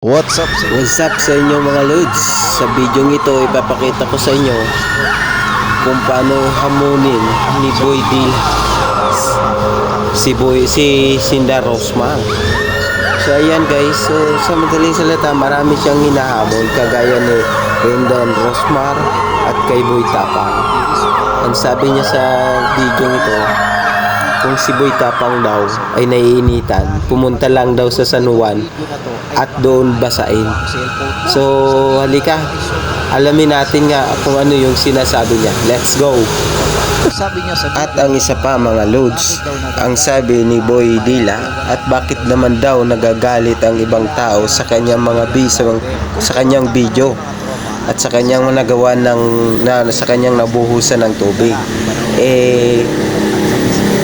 What's up? What's up sa inyo mga lods? Sa video ito, ipapakita ko sa inyo kung paano hamunin ni Boy Dil si Boy, si Sinda Rosma. So ayan guys, so sa madaling salita, marami siyang hinahamon kagaya ni Rendon Rosmar at kay Boy Tapang. Ang sabi niya sa video ito, kung si Boy Tapang daw ay naiinitan, pumunta lang daw sa San Juan at doon basain. So, halika. Alamin natin nga kung ano yung sinasabi niya. Let's go! Sa At ang isa pa mga loads, ang sabi ni Boy Dila at bakit naman daw nagagalit ang ibang tao sa kanyang mga bisa sa kanyang video at sa kanyang nagawa ng na, sa kanyang nabuhusan ng tubig. Eh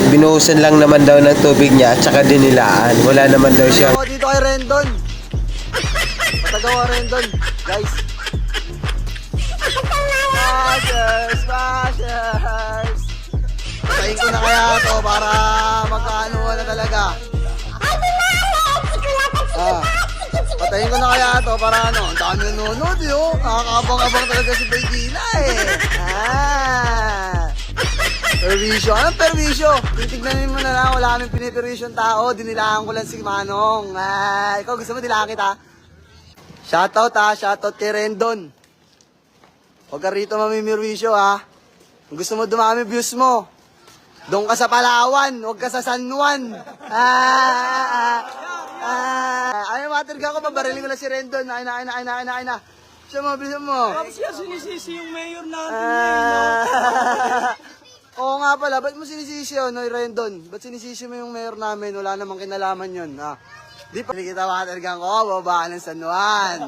binuhusan lang naman daw ng tubig niya at saka dinilaan. Wala naman daw siya ako dito kay Rendon. Patagawa Rendon, guys. Smashers, smashers. Patayin ko na kaya to para magkaano na talaga. Ah, patayin ko na kaya to para ano, ang dami nanonood yun. Nakakabang-abang talaga si Baydila eh. Ah. Perwisyo. Anong perwisyo? Titignan mo na lang. Wala kaming piniperwisyo tao. Dinilaan ko lang si Manong. Ah, ikaw gusto mo dilaan kita? Shoutout ha. Shoutout kay Rendon. Huwag ka rito mamimirwisyo ha. Kung gusto mo dumami views mo, doon ka sa Palawan. Huwag ka sa San Juan. Ah, ah, ah. Ay, matirga ko. Babariling ko lang si Rendon. Ay na, ay na, ay na, ay na, ay na. Bisa mo, bisa mo. Siya sinisisi yung mayor natin. Ah. Oo nga pala, ba't mo sinisisi yun, Noy Rendon? Ba't sinisisi mo yung mayor namin? Wala namang kinalaman yun, ha? Di pa kita watergang ko, babaan ng San Juan.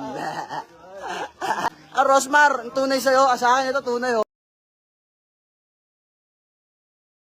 ah, Rosmar, ang tunay sa'yo, sa akin ito tunay, oh.